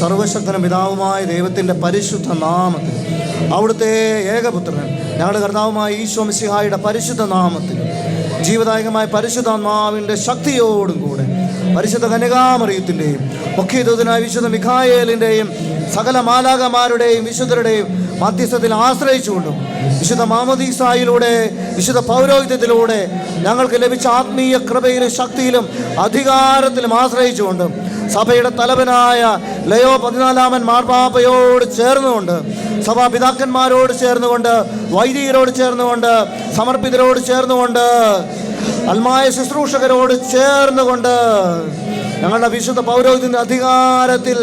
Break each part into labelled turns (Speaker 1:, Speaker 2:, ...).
Speaker 1: സർവശക്തനും പിതാവുമായ ദൈവത്തിന്റെ പരിശുദ്ധ നാമത്തിൽ. അവിടുത്തെ ഏകപുത്രൻ ഞങ്ങളുടെ കർത്താവുമായ ഈശോ മിശിഹായുടെ പരിശുദ്ധ നാമത്തിൽ. ജീവദായകമായ പരിശുദ്ധാത്മാവിന്റെ ശക്തിയോടും കൂടെ പരിശുദ്ധ കന്യകാമറിയത്തിന്റെയും മുഖ്യദൂതനായ വിശുദ്ധ മിഖായേലിന്റെയും സകല മാലാകമാരുടെയും വിശുദ്ധരുടെയും മധ്യസ്ഥത്തിൽ ആശ്രയിച്ചുകൊണ്ടും വിശുദ്ധ മാമദീസായിലൂടെ വിശുദ്ധ പൗരോഹിത്യത്തിലൂടെ ഞങ്ങൾക്ക് ലഭിച്ച ആത്മീയ കൃപയിലും ശക്തിയിലും അധികാരത്തിലും ആശ്രയിച്ചുകൊണ്ടും സഭയുടെ തലവനായ ലയോ പതിനാലാമൻ മാർപ്പാപ്പയോട് ചേർന്നുകൊണ്ട് സഭാപിതാക്കന്മാരോട് ചേർന്നുകൊണ്ട് വൈദികരോട് ചേർന്നുകൊണ്ട് സമർപ്പിതരോട് ചേർന്നുകൊണ്ട് അൽമായ ശുശ്രൂഷകരോട് ചേർന്നുകൊണ്ട് ഞങ്ങളുടെ വിശുദ്ധ പൗരോഹിത്യത്തിന്റെ അധികാരത്തിൽ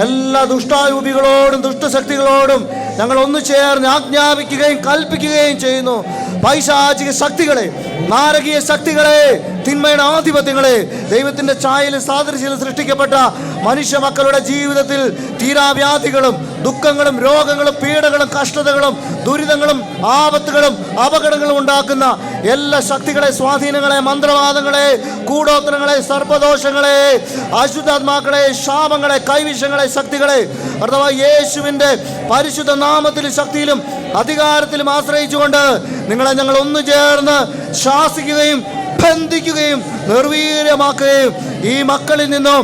Speaker 1: എല്ലാ ദുഷ്ടാരൂപികളോടും ദുഷ്ടശക്തികളോടും ഞങ്ങൾ ഒന്നു ചേർന്ന് ആജ്ഞാപിക്കുകയും കൽപ്പിക്കുകയും ചെയ്യുന്നു. പൈശാചിക ശക്തികളെ നാരകീയ ശക്തികളെ തിന്മയുടെ ആധിപത്യങ്ങളെ ദൈവത്തിന്റെ ചായയിലും സാദൃശ്യത്തിൽ സൃഷ്ടിക്കപ്പെട്ട മനുഷ്യ മക്കളുടെ ജീവിതത്തിൽ തീരാവ്യാധികളും ദുഃഖങ്ങളും രോഗങ്ങളും പീഡകളും കഷ്ടതകളും ദുരിതങ്ങളും ആപത്തുകളും അപകടങ്ങളും ഉണ്ടാക്കുന്ന എല്ലാ ശക്തികളെ സ്വാധീനങ്ങളെ മന്ത്രവാദങ്ങളെ കൂടോത്രങ്ങളെ സർപ്പദോഷങ്ങളെ അശുദ്ധാത്മാക്കളെ ശാപങ്ങളെ കൈവിഷങ്ങളെ ശക്തികളെ അഥവാ യേശുവിന്റെ പരിശുദ്ധ നാമത്തിലും ശക്തിയിലും അധികാരത്തിലും ആശ്രയിച്ചുകൊണ്ട് നിങ്ങളെ ഞങ്ങൾ ഒന്നു ചേർന്ന് ശാസിക്കുകയും ബന്ധിക്കുകയും നിർവീര്യമാക്കുകയും ഈ മക്കളിൽ നിന്നും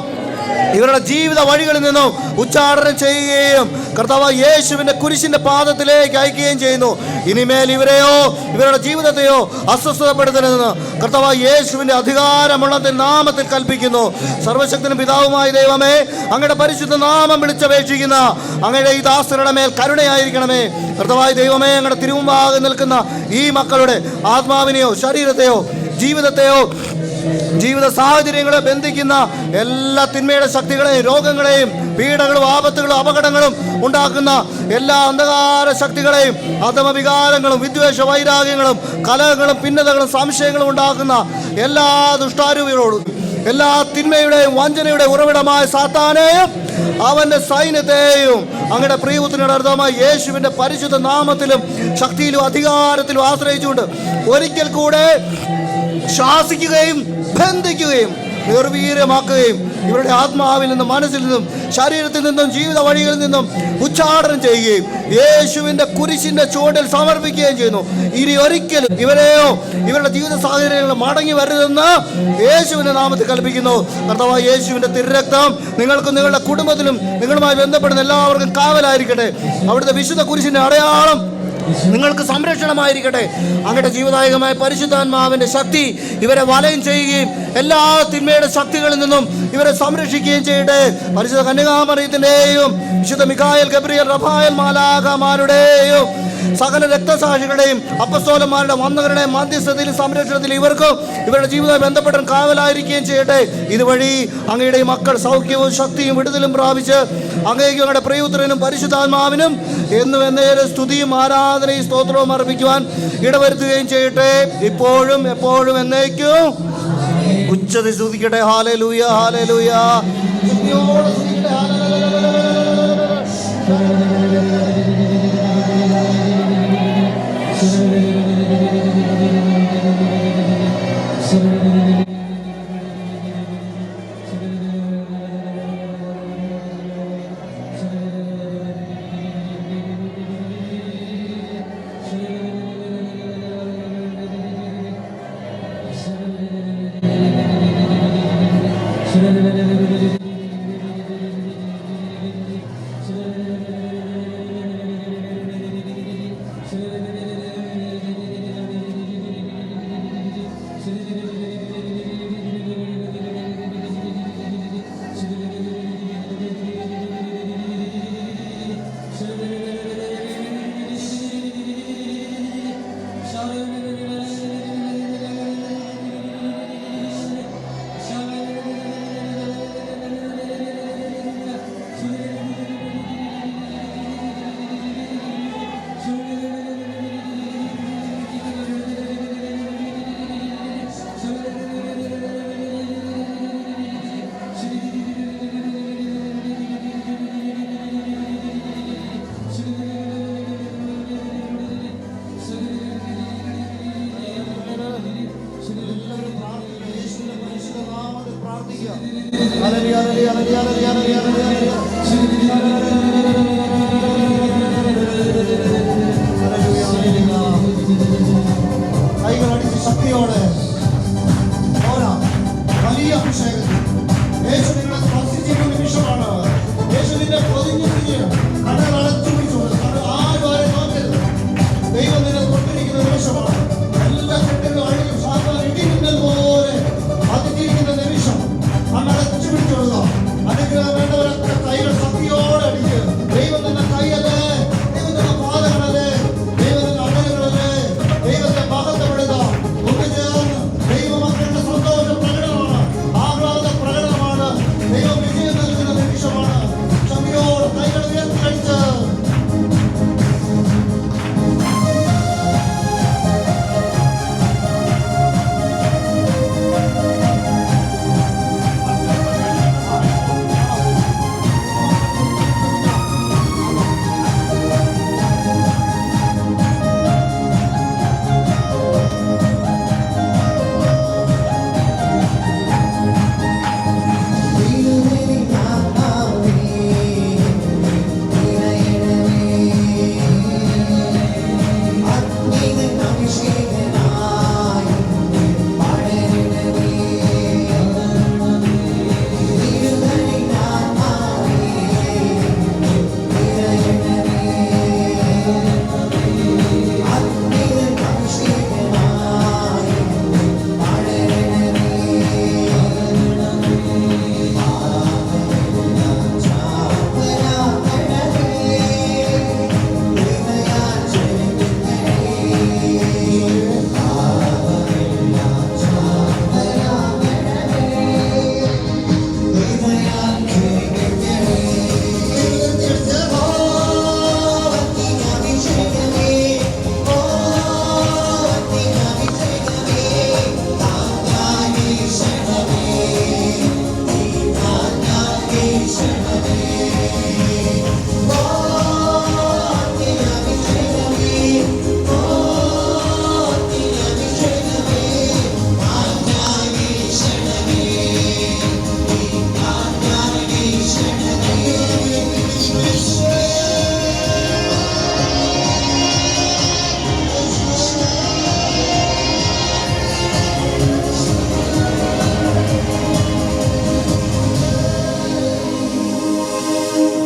Speaker 1: ഇവരുടെ ജീവിത വഴികളിൽ നിന്നും ഉച്ചാടനം ചെയ്യുകയും കർത്താവ് യേശുവിന്റെ കുരിശിന്റെ പാദത്തിലേക്ക് അയക്കുകയും ചെയ്യുന്നു. ഇനിമേൽ ഇവരെയോ ഇവരുടെ ജീവിതത്തെയോ അസ്വസ്ഥതപ്പെടുത്തരുതെന്ന് കർത്താവ് യേശുവിന്റെ അധികാരമുള്ള നാമത്തിൽ കൽപ്പിക്കുന്നു. സർവശക്തനും പിതാവുമായ ദൈവമേ അങ്ങയുടെ പരിശുദ്ധ നാമം വിളിച്ചപേക്ഷിക്കുന്ന അങ്ങയുടെ ഈ ദാസരുടെ മേൽ കരുണയായിരിക്കണമേ. കർത്തവായ ദൈവമേ അങ്ങയുടെ തിരുമുമ്പാകെ നിൽക്കുന്ന ഈ മക്കളുടെ ആത്മാവിനെയോ ശരീരത്തെയോ ജീവിതത്തെയോ ജീവിത സാഹചര്യങ്ങളെ ബന്ധിക്കുന്ന എല്ലാ തിന്മയുടെ ശക്തികളെയും രോഗങ്ങളെയും പീഡകളും ആപത്തുകളും അപകടങ്ങളും ഉണ്ടാക്കുന്ന എല്ലാ അന്ധകാര ശക്തികളെയും അധമവികാരങ്ങളും വിദ്വേഷ വൈരാഗ്യങ്ങളും കലഹങ്ങളും ഭിന്നതകളും സംശയങ്ങളും ഉണ്ടാക്കുന്ന എല്ലാ ദുഷ്ടാരൂപികളോടും എല്ലാ തിന്മയുടെയും വഞ്ചനയുടെ ഉറവിടമായ സാത്താനെയും അവന്റെ സൈന്യത്തെയും അങ്ങയുടെ പ്രിയപുത്രനുടെ അർത്ഥമായ യേശുവിന്റെ പരിശുദ്ധ നാമത്തിലും ശക്തിയിലും അധികാരത്തിലും ആശ്രയിച്ചുകൊണ്ട് ഒരിക്കൽ കൂടെ ശാസിക്കുകയും ബന്ധിക്കുകയും നിർവീര്യമാക്കുകയും ഇവരുടെ ആത്മാവിൽ നിന്നും മനസ്സിൽ നിന്നും ശരീരത്തിൽ നിന്നും ജീവിത വഴികളിൽ നിന്നും ഉച്ചാടനം ചെയ്യുകയും യേശുവിന്റെ കുരിശിന്റെ ചുവടിൽ സമർപ്പിക്കുകയും ചെയ്യുന്നു. ഇനി ഒരിക്കലും ഇവരെയോ ഇവരുടെ ജീവിത സാഹചര്യങ്ങൾ മടങ്ങി വരരുതെന്ന് യേശുവിന്റെ നാമത്തിൽ കൽപ്പിക്കുന്നു. കർത്താവ് യേശുവിന്റെ തിരുരക്തം നിങ്ങൾക്കും നിങ്ങളുടെ കുടുംബത്തിലും നിങ്ങളുമായി ബന്ധപ്പെടുന്ന എല്ലാവർക്കും കാവലായിരിക്കട്ടെ. അവിടുത്തെ വിശുദ്ധ കുരിശിന്റെ അടയാളം നിങ്ങൾക്ക് സംരക്ഷണമായിരിക്കട്ടെ. അങ്ങയുടെ ജീവദായകമായ പരിശുദ്ധാത്മാവിന്റെ ശക്തി ഇവരെ വലയം ചെയ്യുകയും എല്ലാ തിന്മയുടെ ശക്തികളിൽ നിന്നും ഇവരെ സംരക്ഷിക്കുകയും ചെയ്യട്ടെ. പരിശുദ്ധ കന്യകാമറിയത്തിന്റെയും വിശുദ്ധ മിഖായൽ ഗബ്രിയൽ റഫായൽ മാലാകമാരുടെയും സകല രക്തസാക്ഷികളുടെയും അപ്പസ്തോലന്മാരുടെ വന്നവരുടെയും മധ്യസ്ഥതയിലും സംരക്ഷണത്തിലും ഇവർക്കും ഇവരുടെ ജീവിതം ബന്ധപ്പെട്ട കാവലായിരിക്കുകയും ചെയ്യട്ടെ. ഇതുവഴി അങ്ങയുടെ മക്കൾ സൗഖ്യവും ശക്തിയും വിടുതലും പ്രാപിച്ച് അങ്ങേക്കും അങ്ങയുടെ പ്രിയപുത്രനും പരിശുദ്ധാത്മാവിനും എന്നും എന്നേരെ സ്തുതിയും ആരാധനയും സ്തോത്രവും അർപ്പിക്കുവാൻ ഇടവരുത്തുകയും ചെയ്യട്ടെ. ഇപ്പോഴും എപ്പോഴും എന്നേക്കും ഉച്ചതി സ്തുതിക്കട്ടെ. ഹാലേ ലൂയ ഹാലേ ലൂയ 감사합니다.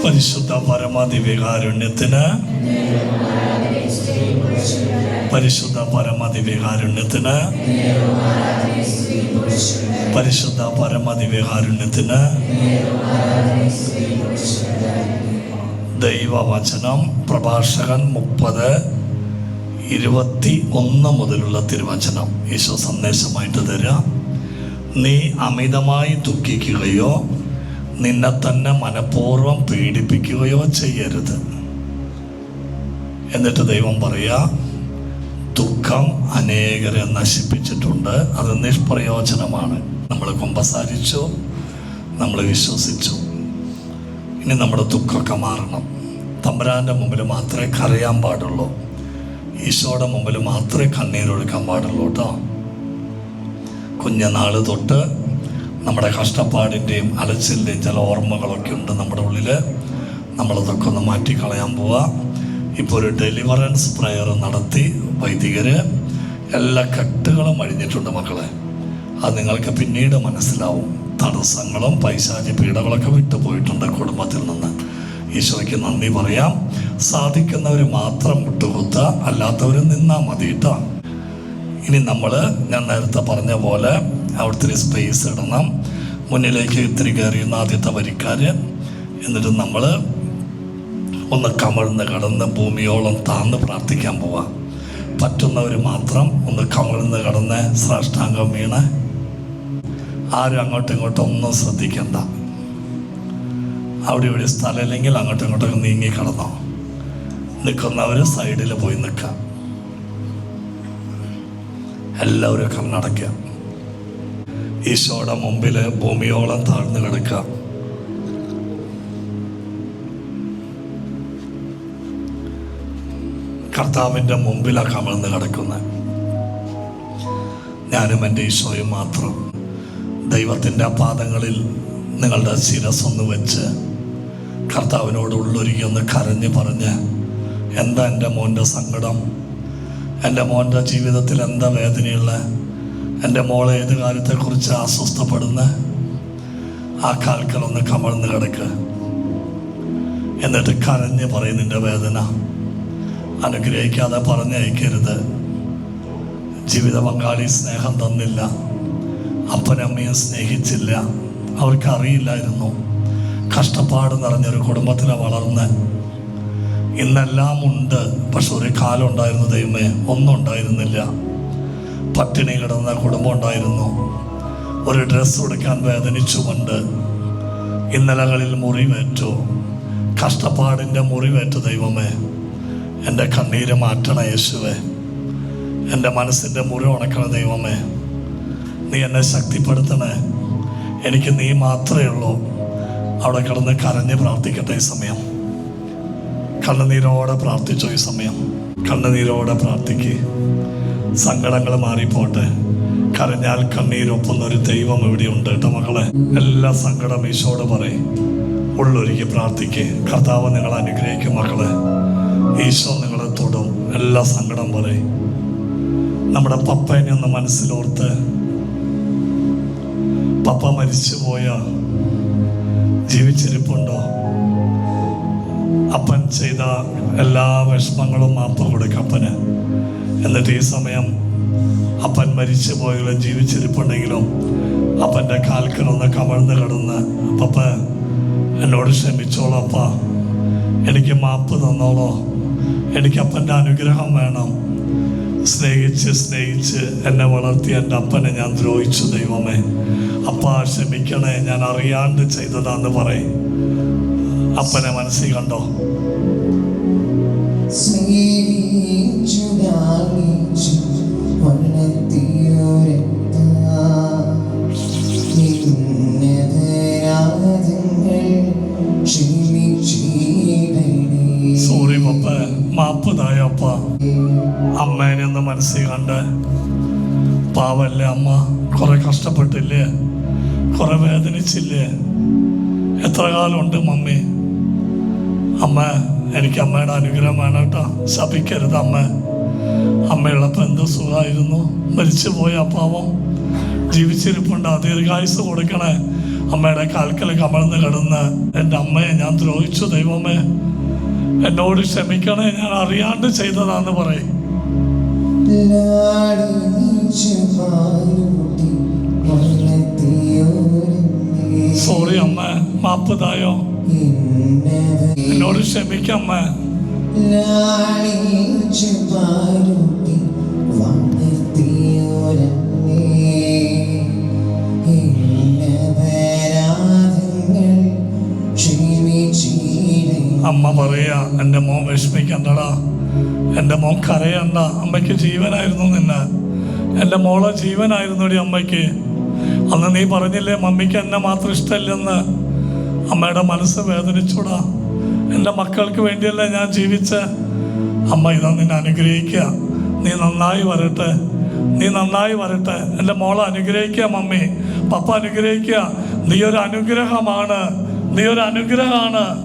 Speaker 2: പരിശുദ്ധ പരമാധിവികാരുണ്യത്തിന് പരിശുദ്ധ പരമാധിവികാരുണ്യത്തിന് പരിശുദ്ധ പരമാധിവികാരുണ്യത്തിന് ദൈവവചനം പ്രഭാഷകൻ മുപ്പത് ഇരുപത്തി ഒന്ന് മുതലുള്ള തിരുവചനം ഈശോ സന്ദേശമായിട്ട് തരാം. നീ അമിതമായി ദുഃഖിക്കുകയോ നിന്നെ തന്നെ മനഃപൂർവം പീഡിപ്പിക്കുകയോ ചെയ്യരുത്. എന്നിട്ട് ദൈവം പറയാ ദുഃഖം അനേകരെ നശിപ്പിച്ചിട്ടുണ്ട്. അത് നിഷ്പ്രയോജനമാണ്. നമ്മൾ കുമ്പസാരിച്ചു നമ്മൾ വിശ്വസിച്ചു. ഇനി നമ്മുടെ ദുഃഖമൊക്കെ മാറണം. തമ്പുരാന്റെ മുമ്പിൽ മാത്രമേ കരയാൻ പാടുള്ളൂ. ഈശോയുടെ മുമ്പിൽ മാത്രമേ കണ്ണീരൊഴുക്കാൻ പാടുള്ളൂ കേട്ടോ. കുഞ്ഞനാൾ തൊട്ട് നമ്മുടെ കഷ്ടപ്പാടിന്റെയും അലച്ചിലിന്റെയും ചില ഓർമ്മകളൊക്കെ ഉണ്ട് നമ്മുടെ ഉള്ളിൽ നമ്മളതൊക്കെ ഒന്ന് മാറ്റിക്കളയാൻ പോവാ. ഇപ്പോൾ ഒരു ഡെലിവറൻസ് പ്രയർ നടത്തി വൈദികർ എല്ലാ കെട്ടുകളും അഴിഞ്ഞിട്ടുണ്ട് മക്കളെ. അത് നിങ്ങൾക്ക് പിന്നീട് മനസ്സിലാവും. തടസ്സങ്ങളും പൈശാചി പീഡകളൊക്കെ വിട്ടുപോയിട്ടുണ്ട് കുടുംബത്തിൽ നിന്ന്. ഈശോയ്ക്ക് നന്ദി പറയാം. സാധിക്കുന്നവർ മാത്രം മുട്ടുകുത്ത അല്ലാത്തവർ നിന്നാൽ മതി ഇനി നമ്മൾ ഞാൻ നേരത്തെ പറഞ്ഞ പോലെ അവിടുത്തെ സ്പേസ് ഇടണം. മുന്നിലേക്ക് ഇത്തിരി കയറിയുന്ന ആദ്യത്തെ വരിക്കാർ എന്നിട്ട് നമ്മൾ ഒന്ന് കമിഴ്ന്ന് കടന്ന് ഭൂമിയോളം താന്ന് പ്രാർത്ഥിക്കാൻ പോവാം. പറ്റുന്നവർ മാത്രം ഒന്ന് കമിഴ്ന്ന് കടന്ന് സാഷ്ടാംഗം വീണ് ആരും അങ്ങോട്ടും ഇങ്ങോട്ടും ഒന്നും ശ്രദ്ധിക്കണ്ട. അവിടെ ഇവിടെ സ്ഥലമില്ലെങ്കിൽ അങ്ങോട്ടും ഇങ്ങോട്ടൊക്കെ നീങ്ങി കടന്നോ. നിൽക്കുന്നവർ സൈഡിൽ പോയി നിൽക്കാം എല്ലാവരും കണ്ണടയ്ക്കുക ഈശോയുടെ മുമ്പിൽ ഭൂമിയോളം താഴ്ന്നു കിടക്കാം കർത്താവിന്റെ മുമ്പിലാണ് കമഴ്ന്ന് കിടക്കുന്നത് ഞാനും എന്റെ ഈശോയും മാത്രം. ദൈവത്തിന്റെ പാദങ്ങളിൽ നിങ്ങളുടെ ശിരസൊന്ന് വെച്ച് കർത്താവിനോട് ഉള്ളൊരുക്കി ഒന്ന് കരഞ്ഞ് പറഞ്ഞ് എന്താ എന്റെ മോന്റെ സങ്കടം? എന്റെ മോന്റെ ജീവിതത്തിൽ എന്താ വേദനയുള്ള? എന്റെ മോളെ ഏത് കാര്യത്തെക്കുറിച്ച് അസ്വസ്ഥപ്പെടുന്ന ആ കാൽക്കൽ ഒന്ന് കമഴ്ന്ന് കിടക്ക്. എന്നിട്ട് കരഞ്ഞ് പറയും നിന്റെ വേദന അനുഗ്രഹിക്കാതെ പറഞ്ഞയക്കരുത് ജീവിത പങ്കാളി സ്നേഹം തന്നില്ല. അപ്പനമ്മയും സ്നേഹിച്ചില്ല. അവർക്കറിയില്ലായിരുന്നു. കഷ്ടപ്പാട് നിറഞ്ഞൊരു കുടുംബത്തിലെ വളർന്ന് ഇന്നെല്ലാം ഉണ്ട്. പക്ഷെ ഒരു കാലം ഉണ്ടായിരുന്നു ദൈവമേ ഒന്നും ഉണ്ടായിരുന്നില്ല. പട്ടിണി കിടന്ന കുടുംബം ഉണ്ടായിരുന്നു. ഒരു ഡ്രസ്സ് കൊടുക്കാൻ വേദനിച്ചുകൊണ്ട് ഇന്നലകളിൽ മുറിവേറ്റു. കഷ്ടപ്പാടിന്റെ മുറിവേറ്റു ദൈവമേ. എന്റെ കണ്ണീര് മാറ്റണ യേശുവേ. എന്റെ മനസ്സിന്റെ മുറി ഉണക്കണ ദൈവമേ. നീ എന്നെ ശക്തിപ്പെടുത്തണേ. എനിക്ക് നീ മാത്രമേ ഉള്ളൂ. അവിടെ കിടന്ന് കരഞ്ഞ് പ്രാർത്ഥിക്കട്ടെ ഈ സമയം. കണ്ണുനീരോടെ പ്രാർത്ഥിച്ചോ ഈ സമയം. കണ്ണുനീരോടെ പ്രാർത്ഥിക്ക്. സങ്കടങ്ങൾ മാറിപ്പോട്ടെ. കരഞ്ഞാൽ കണ്ണീരൊപ്പുന്ന ഒരു ദൈവം ഇവിടെ ഉണ്ട് കേട്ടോ മക്കളെ. എല്ലാ സങ്കടം ഈശോട് പറയും. ഉള്ളൊരുക്കി പ്രാർത്ഥിക്കുക കർത്താവ് നിങ്ങൾ അനുഗ്രഹിക്കും മക്കളെ. ഈശോ നിങ്ങളെ തൊടും. എല്ലാ സങ്കടം പറയും. നമ്മുടെ പപ്പനെ ഒന്ന് മനസ്സിലോർത്ത്. പപ്പ മരിച്ചു പോയ ജീവിച്ചിരിപ്പുണ്ടോ? അപ്പൻ ചെയ്ത എല്ലാ വിഷമങ്ങളും മാപ്പ് കൊടുക്കും അപ്പന്. എന്നിട്ട് ഈ സമയം അപ്പൻ മരിച്ചു പോയെങ്കിലും ജീവിച്ചിരിപ്പുണ്ടെങ്കിലും അപ്പന്റെ കാൽക്കലൊന്ന് കമഴ്ന്ന് കിടന്ന് അപ്പ എന്നോട് ക്ഷമിച്ചോളൂ അപ്പ. എനിക്ക് മാപ്പ് തന്നോളോ. എനിക്ക് അപ്പന്റെ അനുഗ്രഹം വേണം. സ്നേഹിച്ച് സ്നേഹിച്ച് എന്നെ വളർത്തി എന്റെ അപ്പനെ ഞാൻ ദ്രോഹിച്ചു ദൈവമേ. അപ്പ ക്ഷമിക്കണേ ഞാൻ അറിയാണ്ട് ചെയ്തതാന്ന് പറയും. അപ്പനെ മനസ്സിൽ കണ്ടോ? പാവല്ലേ അമ്മ കുറെ കഷ്ടപ്പെട്ടില്ലേ? കുറെ വേദനിച്ചില്ലേ? എത്ര കാലമുണ്ട് മമ്മി? അമ്മ എനിക്ക് അമ്മയുടെ അനുഗ്രഹം വേണം കേട്ടോ. ശപിക്കരുത് അമ്മ. അമ്മയുള്ളപ്പോൾ എന്ത് സുഖമായിരുന്നു. മരിച്ചു പോയ പാവം. ജീവിച്ചിരിപ്പുണ്ട്. ദീർഘായുസ് കൊടുക്കണേ. അമ്മയുടെ കാൽക്കൽ കമഴ്ന്ന് കിടന്ന് എന്റെ അമ്മയെ ഞാൻ ദ്രോഹിച്ചു ദൈവമേ. എന്നോട് ക്ഷമിക്കണേ. ഞാൻ അറിയാണ്ട് ചെയ്തതാന്ന് പറയും. സോറി അമ്മ. മാപ്പ് തായോ? എന്നോട് ക്ഷമിക്കമ്മ അമ്മ. പറയാ എന്റെ മോൻ വിഷമിക്കണ്ടടാ. എന്റെ മോൻ കരയണ്ട. അമ്മയ്ക്ക് ജീവനായിരുന്നു നിന്നെ. എന്റെ മോളെ ജീവനായിരുന്നുടി അമ്മയ്ക്ക്. അന്ന് നീ പറഞ്ഞില്ലേ മമ്മിക്ക് എന്നെ മാത്രം ഇഷ്ടമില്ലെന്ന്. അമ്മയുടെ മനസ്സ് വേദനിച്ചൂടാ. എന്റെ മക്കൾക്ക് വേണ്ടിയല്ലേ ഞാൻ ജീവിച്ച? അമ്മ ഇതാ നിന്നെ അനുഗ്രഹിക്കുക. നീ നന്നായി വരട്ടെ. നീ നന്നായി വരട്ടെ. എന്റെ മോളെ അനുഗ്രഹിക്കുക മമ്മി. പപ്പ അനുഗ്രഹിക്കുക. നീ ഒരു അനുഗ്രഹമാണ്. നീ ഒരു അനുഗ്രഹമാണ്.